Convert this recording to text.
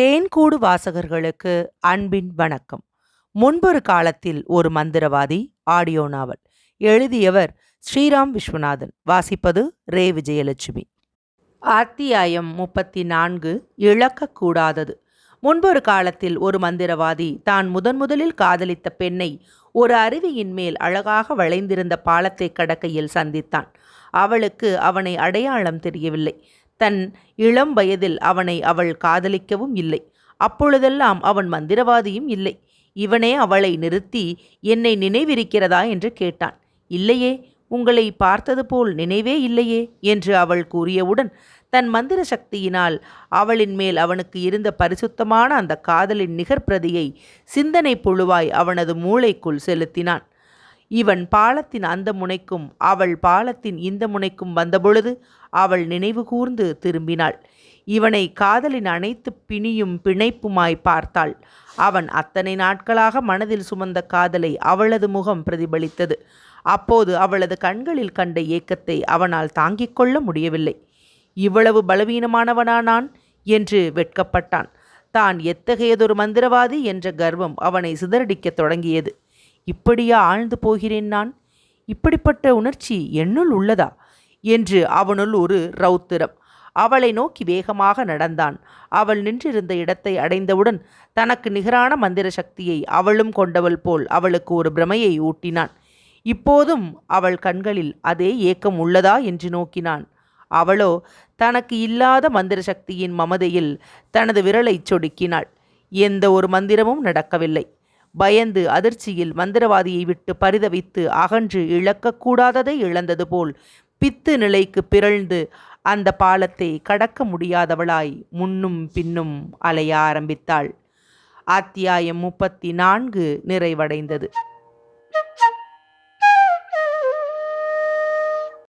தேன்கூடு வாசகர்களுக்கு அன்பின் வணக்கம். முன்பொரு காலத்தில் ஒரு மந்திரவாதி ஆடியோ நாவல் எழுதியவர் ஸ்ரீராம் விஸ்வநாதன். வாசிப்பது ரே. விஜயலட்சுமி. அத்தியாயம் முப்பத்தி நான்கு இழக்கக்கூடாதது. முன்பொரு காலத்தில் ஒரு மந்திரவாதி தான் முதன் முதலில் காதலித்த பெண்ணை ஒரு அருவியின் மேல் அழகாக வளைந்திருந்த பாலத்தை கடக்கையில் சந்தித்தான். அவளுக்கு அவனை அடையாளம் தெரியவில்லை. தன் இளம் வயதில் அவனை அவள் காதலிக்கவும் இல்லை. அப்பொழுதெல்லாம் அவன் மந்திரவாதியும் இல்லை. இவனே அவளை நிறுத்தி என்னை நினைவிருக்கிறதா என்று கேட்டான். இல்லையே உங்களை பார்த்தது போல் நினைவே இல்லையே என்று அவள் கூறியவுடன் தன் மந்திர சக்தியினால் அவளின் மேல் அவனுக்கு இருந்த பரிசுத்தமான அந்த காதலின் நிகர்பிரதியை சிந்தனை புழுவாய் அவனது மூளைக்குள் செலுத்தினான். இவன் பாலத்தின் அந்த முனைக்கும் அவள் பாலத்தின் இந்த முனைக்கும் வந்தபொழுது அவள் நினைவு கூர்ந்து திரும்பினாள். இவனை காதலின் அனைத்து பிணியும் பிணைப்புமாய் பார்த்தாள். அவன் அத்தனை நாட்களாக மனதில் சுமந்த காதலை அவளது முகம் பிரதிபலித்தது. அப்போது அவளது கண்களில் கண்ட ஏக்கத்தை அவனால் தாங்கிக் கொள்ள முடியவில்லை. இவ்வளவு பலவீனமானவனா நான்? என்று வெட்கப்பட்டான். தான் எத்தகையதொரு மந்திரவாதி? என்ற கர்வம் அவனை சிதறடிக்கத் தொடங்கியது. இப்படியா ஆழ்ந்து போகிறேன் நான்? இப்படிப்பட்ட உணர்ச்சி என்னுள் உள்ளதா? என்று அவனுள் ஒரு ரௌத்திரம். அவளை நோக்கி வேகமாக நடந்தான். அவள் நின்றிருந்த இடத்தை அடைந்தவுடன் தனக்கு நிகரான மந்திர சக்தியை அவளும் கொண்டவள் போல் அவளுக்கு ஒரு பிரமையை ஊட்டினான். இப்போதும் அவள் கண்களில் அதே ஏக்கம் உள்ளதா என்று நோக்கினான். அவளோ தனக்கு இல்லாத மந்திர சக்தியின் மமதையில் தனது விரலைச் சொடுக்கினாள். எந்த ஒரு மந்திரமும் நடக்கவில்லை. பயந்து அதிர்ச்சியில் மந்திரவாதியை விட்டு பரிதவித்து அகன்று இழக்கக்கூடாததை இழந்தது போல் பித்து நிலைக்கு பிறழ்ந்து அந்த பாலத்தை கடக்க முடியாதவளாய் முன்னும் பின்னும் அலைய ஆரம்பித்தாள். அத்தியாயம் முப்பத்தி நான்கு நிறைவடைந்தது.